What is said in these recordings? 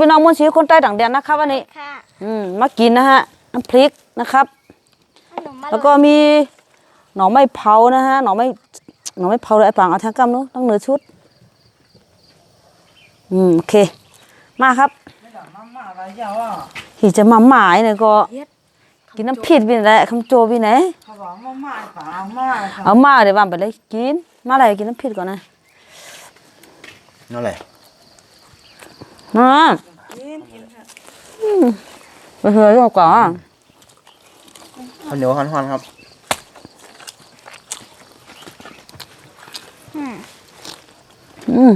พี่น้องมวลชีวิตคนใต้ต่างแดนนะครับวันนี้ค่ะอืมมากินนะฮะน้ำพริกนะครับขนมอร่อยแล้วก็มีหน่อไม้เผานะฮะหน่อไม้หน่อไม้เผาเลยไอ้ปังเอาทางกำนู้นต้องเหนือชุด อืมโอเค มาครับหีจะมาหมายเนี่ยก็ กินน้ำพริกพี่ไหนคำโจพี่ไหนเขาบอกมาม่าป่าม่าค่ะเอามาเดี๋ยววางไปเลยกิน มาอะไรกินน้ำพริกก่อนนะนั่นแหละ มากินกินค่ะไปเฮือยก่อนข้าวเหนียวฮันๆครับอืม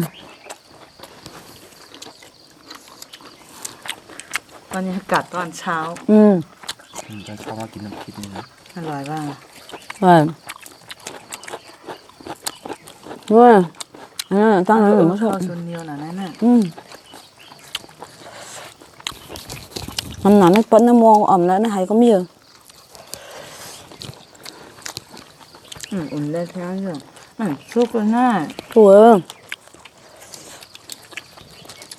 บรรยากาศตอนเช้า อืมผมจะเข้ามากินน้ำพริกนี่นะอร่อยบ้างไปด้วยอ่าตั้งเลยไม่ชอบข้าวซุนเนียวหนาแน่นอืม มันหนาไม่เปิ้ลน้ำมองอ่อมแล้วนะไฮก็มีเยอะอืมอุ่นได้แท้อยู่อืมซุปก็ง่ายตัวเอง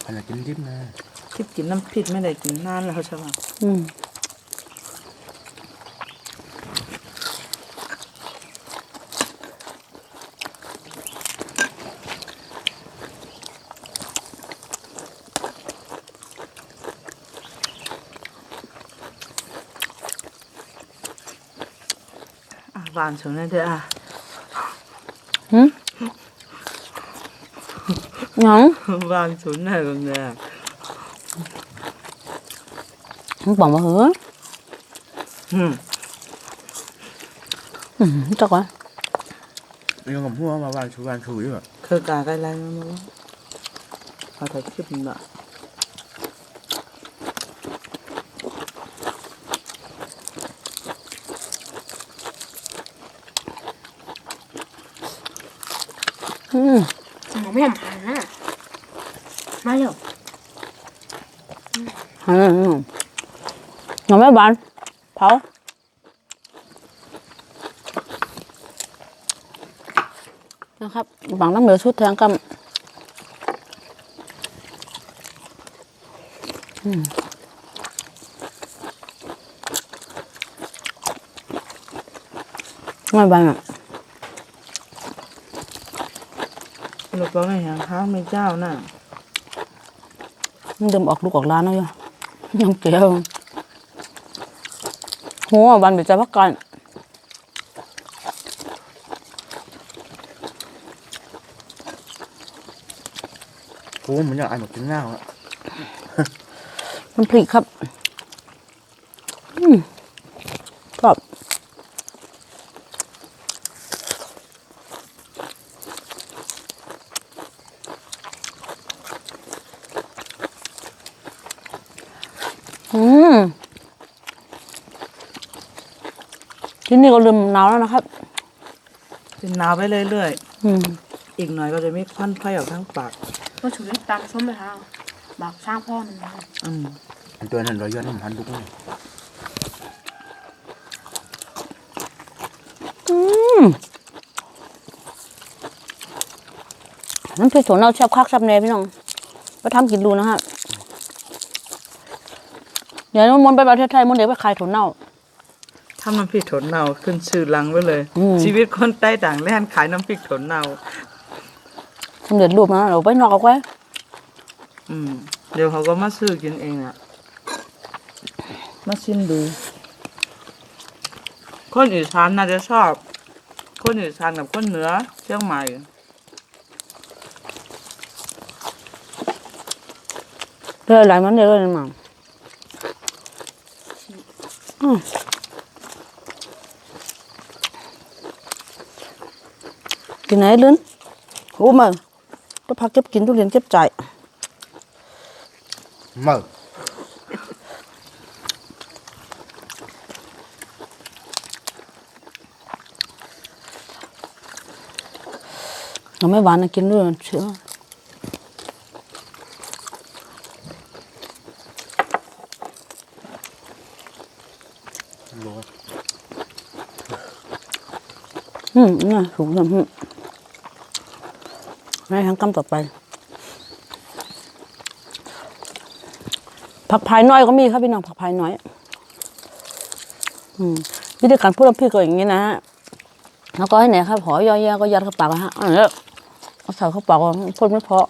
ขนาดกินดิบนะที่กินน้ำพริกไม่ได้กินนานแล้วใช่ไหมอืม หวานสุดเลยเด้ออะหืมหยังหวานสุดเลยตรงเนี้ยมันบอกมาเหอะอืมอืมจักวะยังกับพวกมาวานชูวานชูอ อะคือกาไกลไรมั้งมั้งเอาแต่คลิปมันละอืมหอมไม่หอมผ่านนะมาเร็วอืมอืมหน่อไม้บานเผานะครับบังน้ำเหลือชุดแทงกำอืมไม่บานอะ ลูกบอกไงอย่างข้าวไม่เจ้าน่ะมันเดิมออกลูกออกร้านแล้วยังยังเกลียวโหบันไปจะพักกันกูเหมือนอยากอ่านหมดกินหน้าอะมันพริกครับ อืมกรอบอืม ที่นี่ก็ลืมหนาวแล้วนะครับกินหนาวไปเรื่อยอืมๆ อีกหน่อยก็จะมีควันไฟออกทั้งปาก ก็ฉุนตามส้มเลยค่ะบอกสร้างพ่อมันมาอืม อันตัวนั้นร้อยยอดน้ำพันบุกเลยอืมน้ำพริกถั่วเน่าแซ่บคักแซ่บแน่พี่น้องไปทำกินดูนะฮะเดี๋ยวมันไปประเทศไทยมันเดี๋ยวไปขายถั่วเน่า ทำน้ำพริกถนเนาขึ้นชื่อลังไว้เลย อืม ชีวิตคนใต้ต่างแดนขายน้ำพริกถนเนาสำเร็จรูปนะเราไปนอกเอาไว้อืม เดี๋ยวเขาก็มาซื้อกินเองอะ มาชิมดู คนอีสานน่าจะชอบ คนอีสานกับคนเหนือเชียงใหม่ เรื่อยหลายมันเรื่อยๆมาอืม กินไหนลื้นโอ้มาต้องพักเก็บกินทุเรียนเก็บใจายเมื่อเราไม่หวานนะกินด้วยเชื่อรู้อืมเนี่ ให้ทั้งกำต่อไป ผักพายน้อยก็มีครับพี่น้องผักพายน้อย อืมวิธีการพูดกับพี่ก็อย่างนี้นะฮะแล้วก็ให้ไหนครับหอยอแยก็ยัดเข้าปากฮะอันนี้เอาใส่เข้าปากพูดไม่เพราะ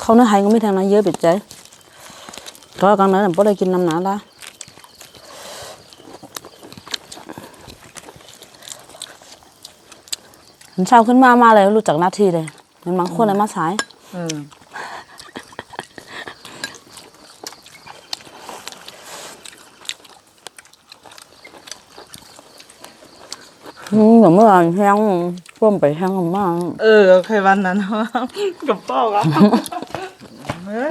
เขาเนื้อหายก็ไม่ทางนั้นเยอะเปิดใจ ก็กลางนั้นผมก็ได้กินน้ำหนาละเห็นเช้าขึ้นมามาเลยรู้จักหน้าที่เลยเหมันบางคนเลยมาสายเอออืมแบบเมื่อวานแห้งร่วมไปแห้งมากเออใครวันนั้นวะกับพ่อครับเฮ้ย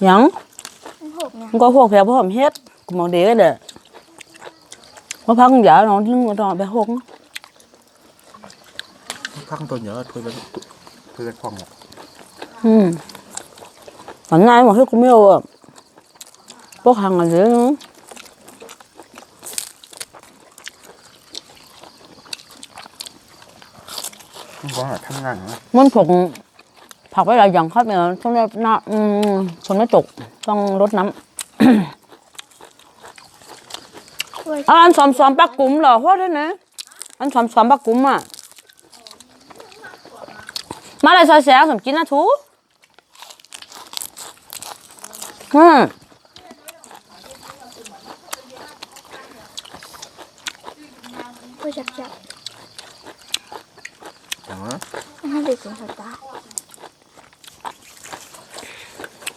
ล่ามันก็รอตอนนั้นลุงเหรอ có lửa hốt phắc nó nó- được không Làm gì มันหกแล้วเลย nhắn มันหกเนี่ย không có hộp phèo hộp hết cũng màu đế để có phắc giả nó lưng nó bé hộp Phát tôi nhớ thôi bên Thôi bên phòng rồi ừ hôm nay mà hết cũng yêu à bốc hàng ở dưới nữa Không có là thăm ngàn nữa มันผง ผักไว้หลายอย่างครับเนี่ยต้องได้หน้าอืมฝนไม่ตกต้องรดน้ำช่วย À, anh xòm xòm bác cúm là hóa thế này anh xòm xòm bác cúm à má lại sao xé xòm chín là thú ừ ช่วยจับจับ Đó ให้เด็กสงสารตา có hứa à có hứa Nó có gì nữa ไม่ผงเลย ừ nên đuôi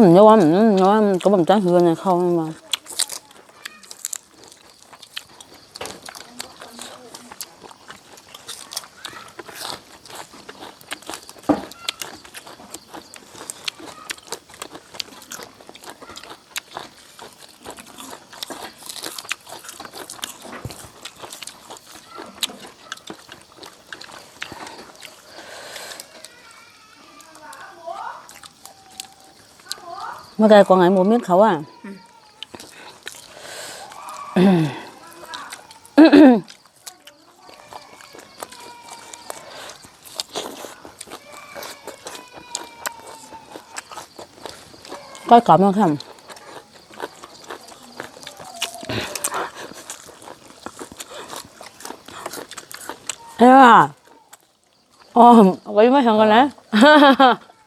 มได้ามา เมื่อไงกองไงโมูมิดเขาอะก็กลับมาค่ะเอออ๋อไว้มาทำกันนะ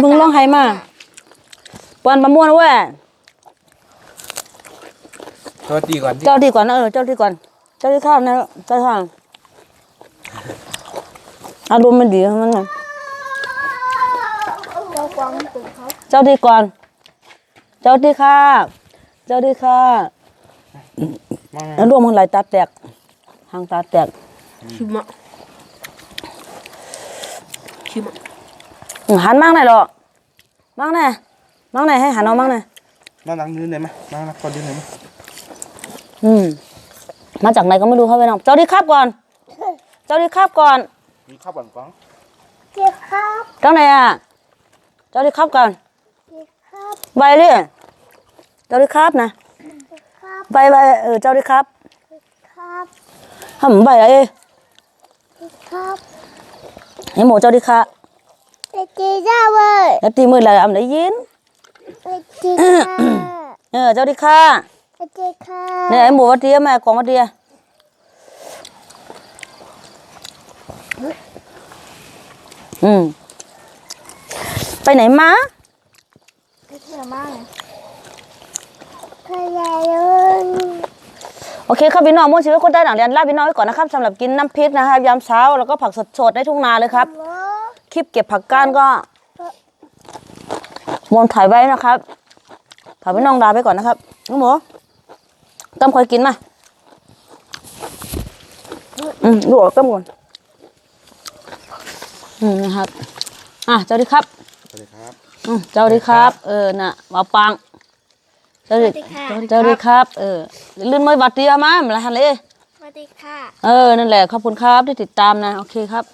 เพิ่งร้องไห้มาปวนประมวลเว้ย Thôi đi còn đi เจ้าดีก่อนนะเออเจ้าดีก่อนเจ้าดีข้าวนะเจ้าข้าวอารมณ์มันดีมันน่ะเรากวางมันตื่นเขาเจ้าดีก่อนเเจ้าดีค่ะ เจ้าดีค่ะมาแล้วรวมมันไหลายตาแตกหางตาแตกชิมอะชิมอะอืมหันมั่งหน่อยหรอมั่งหน่อยมั่งหน่อยให้หันเอามั่งหน่อยมานั่งยืนได้ไหมมานั่งก่อนยืนได้ไหมอืม มาจากไหนก็ไม่รู้ครับพี่น้องเจ้าดีครับก่อน เจ้าดีครับก่อนมีข้าวบันกองเจ้าไหนอะเจ้าดีครับก่อนใบเรียเจ้าดีครับนะใบใบเออเจ้าดีครับครับทำใบอะไรครับให้หมูเจ้าดีค่ะไปจีจ้าเว้ยแล้วตีมืออะไรอ่ำได้ยินไปจีค่ะเออเจ้าดีค่ะ ไปจีค่ะเนี่ยไอ้หมูวัดเดียแม่กองวัดเดียอืมไปไหนมาไปเที่ยวมากขยายเลยโอเคครับพี่น้องมุ่งชีวิตคนได้หลังเรียนลาพี่น้องไว้ก่อนนะครับสำหรับกินน้ำพริกนะครับยามเช้าแล้วก็ผักสดๆในทุ่งนาเลยครับโอ้คลิปเก็บผักก้านก็วนถ่ายไว้นะครับถ่ายพี่น้องลาไปก่อนนะครับน้องหมู ต้มคอยกินมา อืมดูออกต้มก่อนอืมนะครับ อะเจ้าดีครับสวัสดีครับ อืมเจ้าดีครับ เออ น่ะมาปัง เจ้าดีเจ้าดีครับ เออลื่นไม่บัดเดียวมาไม่ละหันเลยสวัสดีค่ะ เออ นั่นแหละ ขอบคุณครับที่ติดตามนะ โอเคครับ